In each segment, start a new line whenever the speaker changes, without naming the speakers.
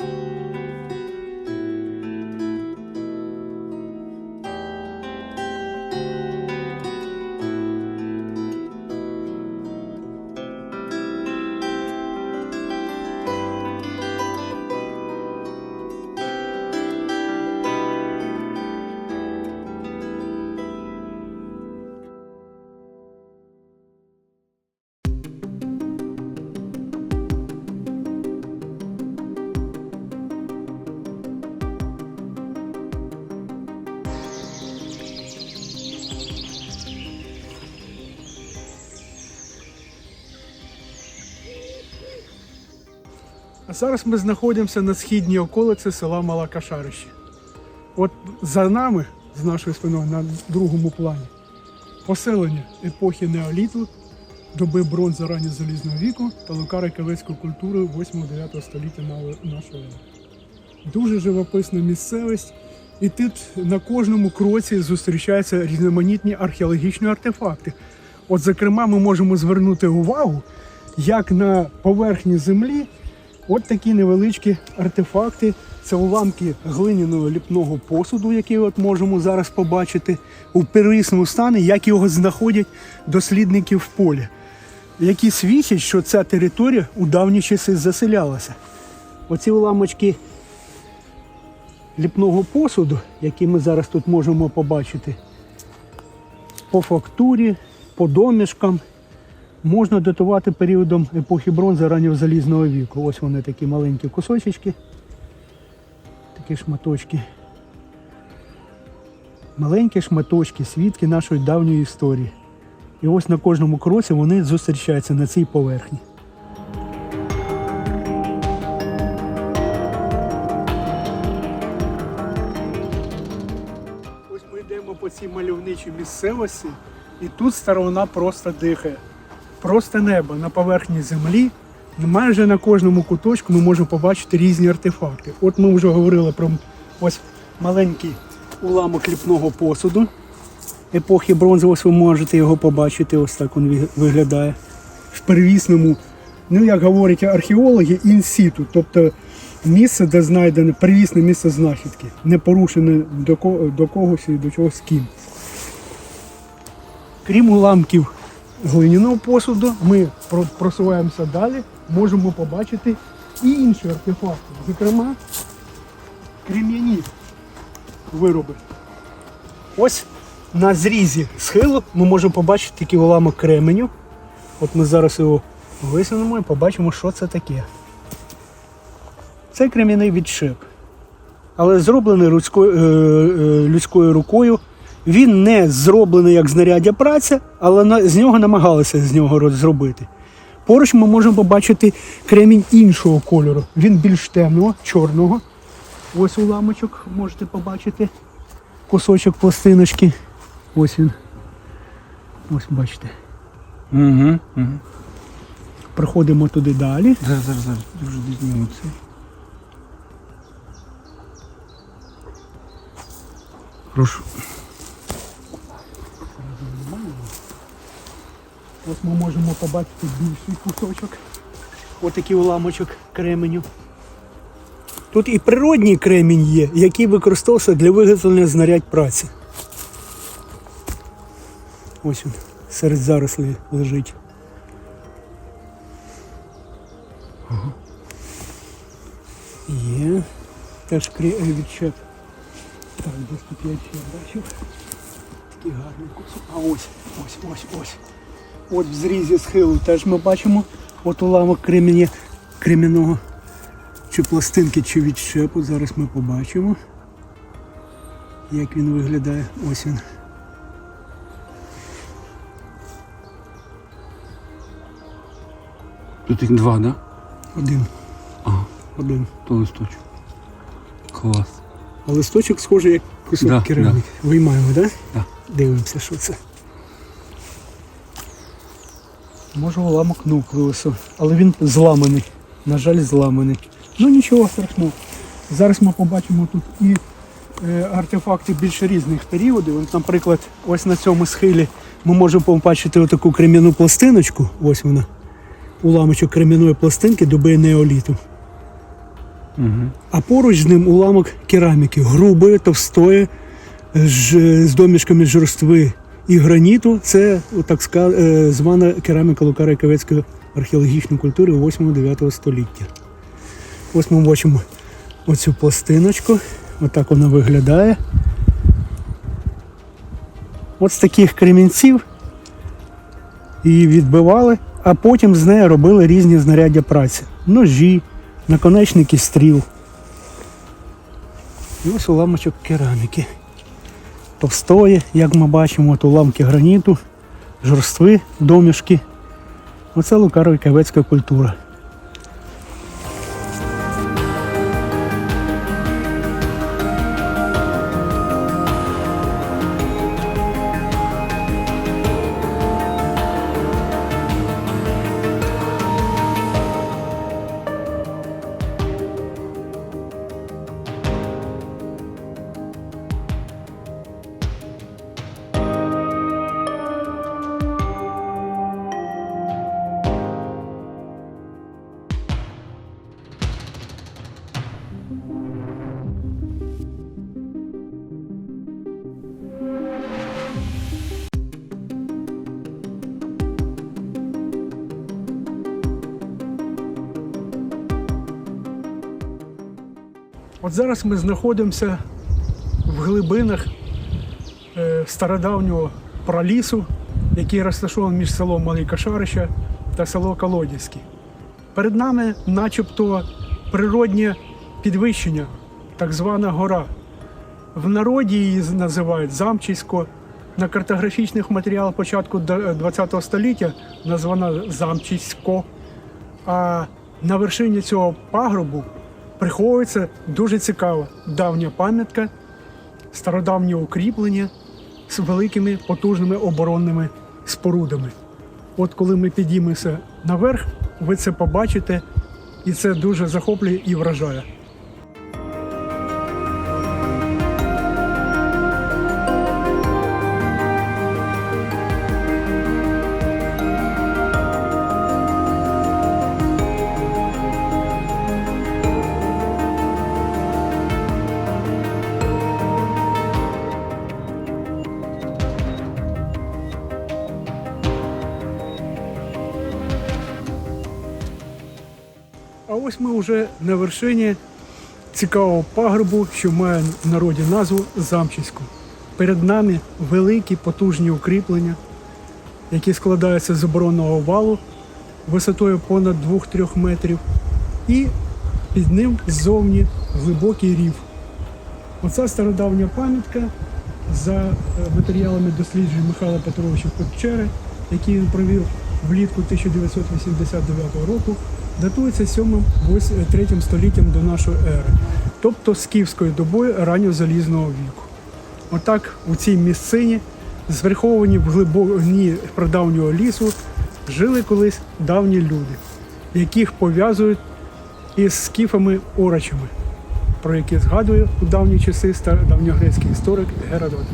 you А зараз ми знаходимося на східній околиці села Мала Кашарище. От за нами, з нашою спиною на другому плані, поселення епохи неоліту, доби бронзи ранньо залізного віку та лукари кавецької культури 8-9 століття на- нашої. Дуже живописна місцевість, і тут на кожному кроці зустрічаються різноманітні археологічні артефакти. От, зокрема, ми можемо звернути увагу, як на поверхні землі От такі невеличкі артефакти. Це уламки глиняного ліпного посуду, який от можемо зараз побачити у первісному стані, як його знаходять дослідники в полі, які свідчать, що ця територія у давні часи заселялася. Оці уламочки ліпного посуду, які ми зараз тут можемо побачити, по фактурі, по домішкам, можна датувати періодом епохи бронзи раннього залізного віку. Ось вони такі маленькі кусочки, такі шматочки. Маленькі шматочки, свідки нашої давньої історії. І ось на кожному кроці вони зустрічаються на цій поверхні. Ось ми йдемо по цій мальовничій місцевості, і тут старовина просто дихає. Просто небо на поверхні землі. Майже на кожному куточку ми можемо побачити різні артефакти. От ми вже говорили про ось маленький уламок ліпного посуду епохи бронзи. Ось ви можете його побачити. Ось так він виглядає. В первісному, ну як говорять археологи, інсіту, тобто місце, де знайдене первісне місце знахідки, не порушене до когось і до чогось ким. Крім уламків глиняного посуду, ми просуваємося далі, можемо побачити і інші артефакти, зокрема крем'яні вироби. Ось на зрізі схилу ми можемо побачити такий уламок кременю. От ми зараз його висунемо і побачимо, що це таке. Це крем'яний відшип. Але зроблений людською, е, е, людською рукою. Він не зроблений як знаряддя праці, але з нього намагалися з нього зробити. Поруч ми можемо побачити кремінь іншого кольору. Він більш темного, чорного. Ось уламочок можете побачити. Кусочок пластиночки. Ось він. Ось бачите.
Угу, угу.
Проходимо туди далі.
Зараз, зараз, зараз. Дуже зніму це. Прошу.
Ось ми можемо побачити більший кусочок. Ось такий уламочок кременю. Тут і природній кремінь є, який використовувався для виготовлення знарядь праці. Ось він серед зарослей лежить. Є. Теж крі- е. Так, десь тут я ще бачив. Такий гарний кусок. А ось, ось, ось, ось. От в зрізі схилу теж ми бачимо от уламок кремені, кремінного чи пластинки, чи відщепу. Зараз ми побачимо, як він виглядає. Ось він.
Тут їх два, да?
Один.
Ага,
Один.
то листочок. Клас.
А листочок схожий як кусок
Да,
кераміки. Виймаємо, так? Да?
Да.
Дивимося, що це. Може уламок нуклеусу, але він зламаний. На жаль, зламаний. Ну нічого страшного. Зараз ми побачимо тут і е, артефакти більш різних періодів. От, Наприклад, ось на цьому схилі ми можемо побачити отаку крем'яну пластиночку. Ось вона. Уламочок крем'яної пластинки доби неоліту.
Угу.
а поруч з ним уламок кераміки, грубої, товстої, з домішками жорстви і граніту. Це так е, звана кераміка Лукара Яковецької археологічної культури 8-9 століття. Ось ми бачимо оцю пластиночку. Отак вона виглядає. От з таких кремінців її відбивали, а потім з нею робили різні знаряддя праці. Ножі, наконечники стріл. І ось уламочок кераміки. Товстої, як ми бачимо, от уламки граніту, жорстви, домішки. Оце лукаро кавецька культура. От зараз ми знаходимося в глибинах е, стародавнього пралісу, який розташований між селом Малий Кашарище та село Колодязьке. Перед нами начебто природнє підвищення, так звана гора. В народі її називають Замчисько. На картографічних матеріалах початку ХХ століття названа Замчисько. А на вершині цього пагорбу приховується дуже цікава давня пам'ятка, стародавнє укріплення з великими потужними оборонними спорудами. От коли ми підіймемося наверх, ви це побачите, і це дуже захоплює і вражає. А ось ми вже на вершині цікавого пагорбу, що має в народі назву Замчиську. Перед нами великі потужні укріплення, які складаються з оборонного валу висотою понад 2-3 метрів, і під ним ззовні глибокий рів. Оця стародавня пам'ятка за е, матеріалами досліджень Михайла Петровича Котчери, який він провів влітку 1989 року, датується 7-3 століттям до нашої ери, тобто скіфською добою ранньозалізного віку. Отак у цій місцині, зверховані в глибині прадавнього лісу, жили колись давні люди, яких пов'язують із скіфами орачами, про які згадує у давні часи давньогрецький історик Геродот.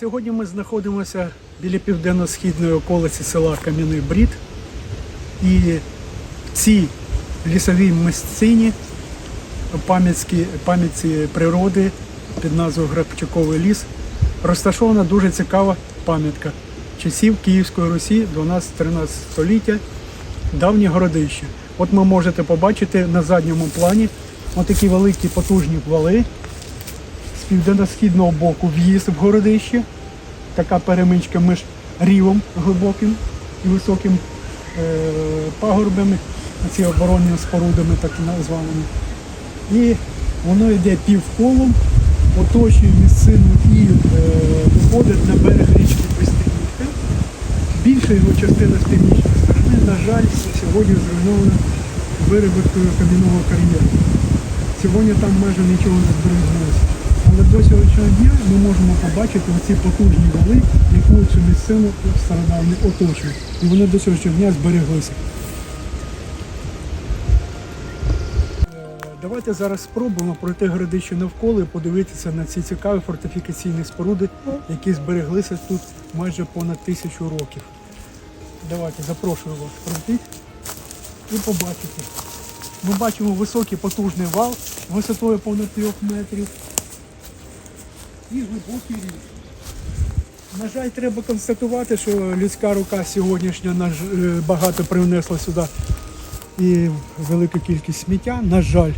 Сьогодні ми знаходимося біля південно-східної околиці села Кам'яний Брід. І в цій лісовій місцині пам'ятці, природи під назвою Гребчаковий ліс розташована дуже цікава пам'ятка часів Київської Русі 12-13 століття, давнє городище. От ви можете побачити на задньому плані отакі великі потужні вали південно-східного боку в'їзд в городище, така перемичка між рівом глибоким і високим е, пагорбами, ці оборонними спорудами, так названими. І воно йде півколом, оточує місцину і е, виходить на берег річки Пристинівка. Більша його частина з північної сторони на жаль, сьогодні зруйновано виробіткою кам'яного кар'єру. Сьогодні там майже нічого не збереглося. Але до сьогоднішнього дня ми можемо побачити оці потужні вали, які цю місцину стародавню оточують. І вони до сьогоднішнього дня збереглися. Е, Давайте зараз спробуємо пройти городище навколо і подивитися на ці цікаві фортифікаційні споруди, які збереглися тут майже понад тисячу років. Давайте запрошую вас пройти і побачити. Ми бачимо високий потужний вал висотою понад 3 метрів і глибокий рів. На жаль, треба констатувати, що людська рука сьогоднішня е, багато привнесла сюди і велику кількість сміття, на жаль.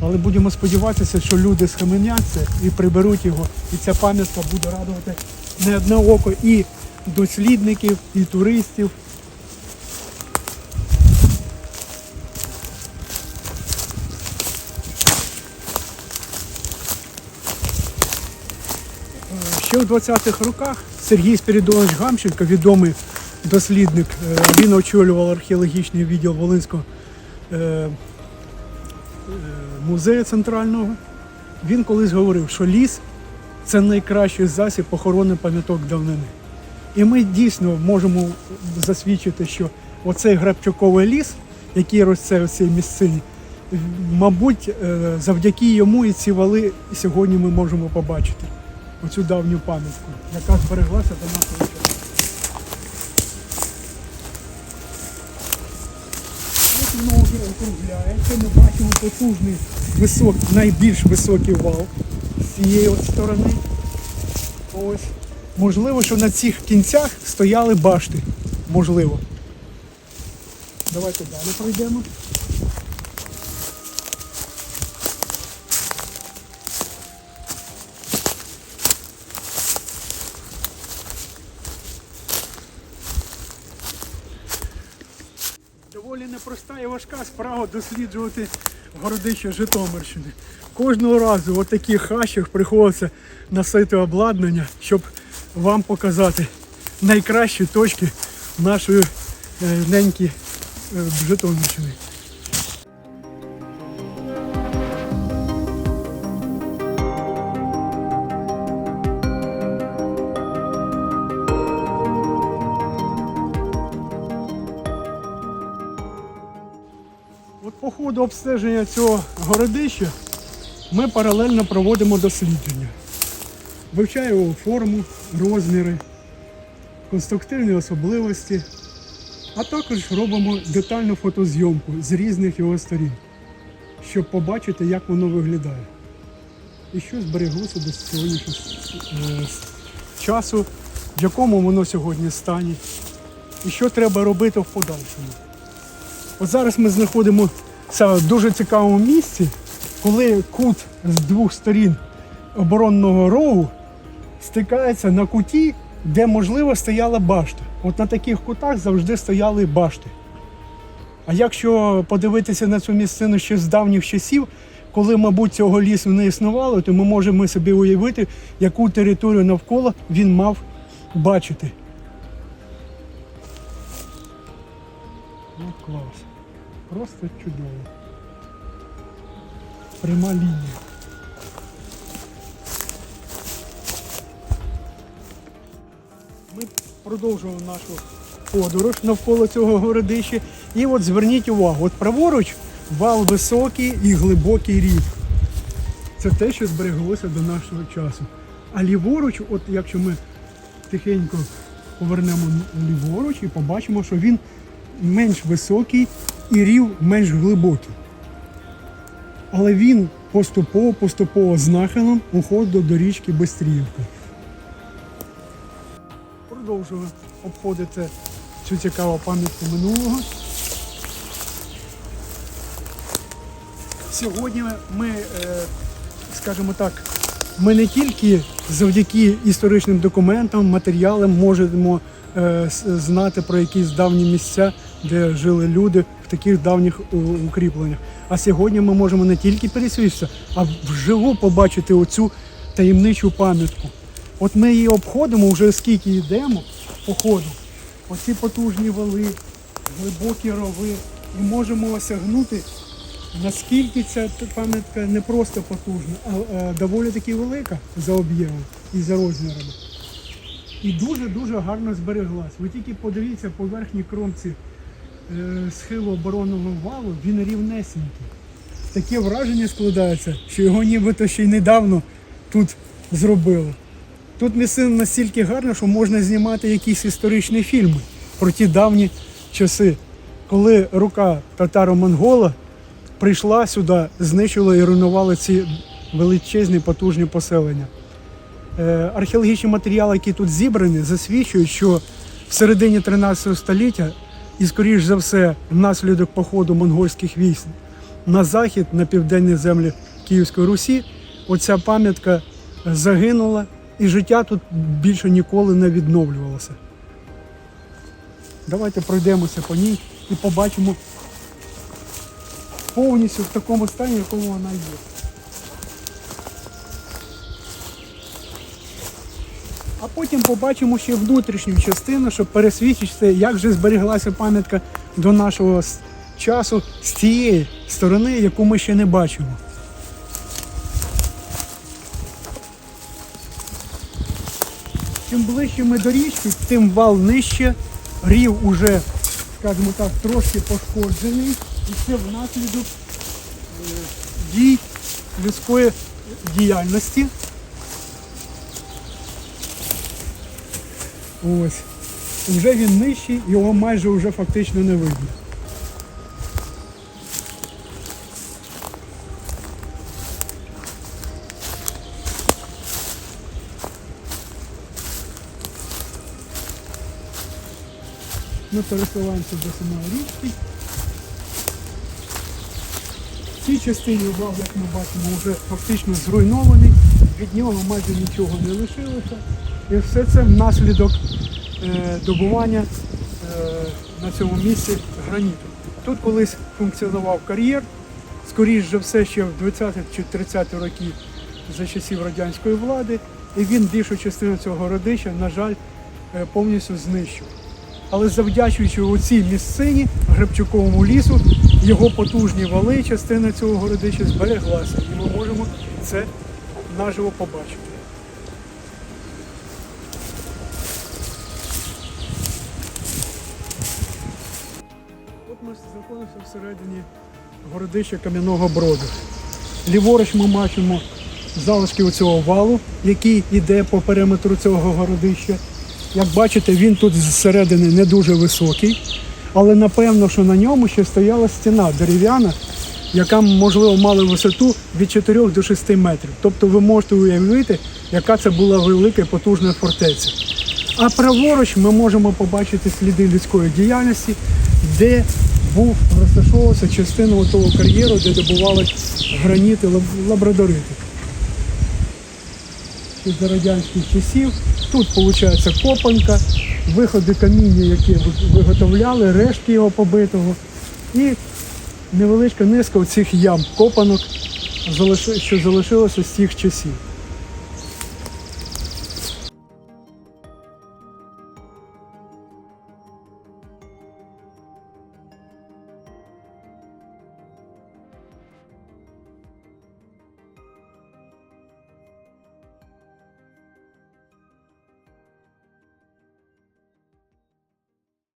Але будемо сподіватися, що люди схаменяться і приберуть його, і ця пам'ятка буде радувати не одне око і дослідників, і туристів. Ще у 20-х роках Сергій Спірідонович Гамченко, відомий дослідник, е, він очолював археологічний відділ Волинського е, е, музею центрального. Він колись говорив, що ліс це найкращий засіб охорони пам'яток давнини. І ми дійсно можемо засвідчити, що оцей грабчаковий ліс, який росте в цій місцині, мабуть, завдяки йому і ці вали сьогодні ми можемо побачити оцю давню пам'ятку, яка збереглася до нашого часу. Воно вже округляється, ми бачимо потужний висок, найбільш високий вал з цієї сторони. Ось. Можливо, що на цих кінцях стояли башти. Можливо. Давайте далі пройдемо. Доволі і важка справа досліджувати городище Житомирщини. Кожного разу в таких хащах приходиться носити обладнання, щоб вам показати найкращі точки нашої е, неньки е, Житомирщини. Обстеження цього городища ми паралельно проводимо дослідження. Вивчаємо форму, розміри, конструктивні особливості, а також робимо детальну фотозйомку з різних його сторін, щоб побачити, як воно виглядає. І що збереглося до сьогоднішнього е, часу, в якому воно сьогодні стані, і що треба робити в подальшому. От зараз ми знаходимося в дуже цікавому місці, коли кут з двох сторін оборонного рову стикається на куті, де, можливо, стояла башта. От на таких кутах завжди стояли башти. А якщо подивитися на цю місцину ще з давніх часів, коли, мабуть, цього лісу не існувало, то ми можемо собі уявити, яку територію навколо він мав бачити. Ну, клас. Просто чудово. Пряма лінія. Ми продовжуємо нашу подорож навколо цього городища. І от зверніть увагу, от праворуч вал високий і глибокий рів. Це те, що збереглося до нашого часу. А ліворуч, от якщо ми тихенько повернемо ліворуч і побачимо, що він менш високий і рів менш глибокий. Але він поступово-поступово з нахилом уходить до річки Бестріївка. Продовжуємо обходити цю цікаву пам'ятку минулого. Сьогодні ми, е, скажімо так, ми не тільки завдяки історичним документам, матеріалам можемо е, знати про якісь давні місця, де жили люди в таких давніх укріпленнях. А сьогодні ми можемо не тільки пересвідчитися, а вживу побачити оцю таємничу пам'ятку. От ми її обходимо вже скільки йдемо по ходу. Оці потужні вали, глибокі рови і можемо осягнути, наскільки ця пам'ятка не просто потужна, а е, доволі таки велика за об'ємом і за розмірами. І дуже-дуже гарно збереглась. Ви тільки подивіться по верхній кромці схилу оборонного валу, він рівнесенький. Таке враження складається, що його нібито ще й недавно тут зробили. Тут місцина настільки гарна, що можна знімати якісь історичні фільми про ті давні часи, коли рука татаро-монгола прийшла сюди, знищила і руйнувала ці величезні потужні поселення. Е, Археологічні матеріали, які тут зібрані, засвідчують, що в середині 13 століття і, скоріш за все, внаслідок походу монгольських військ на захід, на південні землі Київської Русі, оця пам'ятка загинула, і життя тут більше ніколи не відновлювалося. Давайте пройдемося по ній і побачимо повністю в такому стані, в якому вона є. А потім побачимо ще внутрішню частину, щоб пересвідчити, як же зберіглася пам'ятка до нашого часу з тієї сторони, яку ми ще не бачимо. Чим ближче ми до річки, тим вал нижче, рів уже, скажімо так, трошки пошкоджений, і це внаслідок е, дій людської діяльності. Ось. Вже він нижчий, його майже вже фактично не видно. Ми пересуваємося до самої річки. В цій частині вал, як ми бачимо, вже фактично зруйнований, від нього майже нічого не лишилося. І все це внаслідок е, добування е, на цьому місці граніту. Тут колись функціонував кар'єр, скоріш за все, ще в 20-х чи 30-ті роки за часів радянської влади, і він більшу частину цього городища, на жаль, е, повністю знищив. Але завдячуючи у цій місцині, Гребчуковому лісу, його потужні вали, частина цього городища збереглася. І ми можемо це наживо побачити. Знаходимося всередині городища Кам'яного Броду. Ліворуч ми бачимо залишки цього валу, який йде по периметру цього городища. Як бачите, він тут зсередини не дуже високий, але напевно, що на ньому ще стояла стіна дерев'яна, яка, можливо, мала висоту від 4 до 6 метрів. Тобто ви можете уявити, яка це була велика потужна фортеця. А праворуч ми можемо побачити сліди людської діяльності, де був розташовувався частина того кар'єру, де добували граніти лабрадорити. За радянських часів. Тут виходить копанка, виходи каміння, які виготовляли, рештки його побитого. І невеличка низка цих ям копанок, що залишилося з тих часів.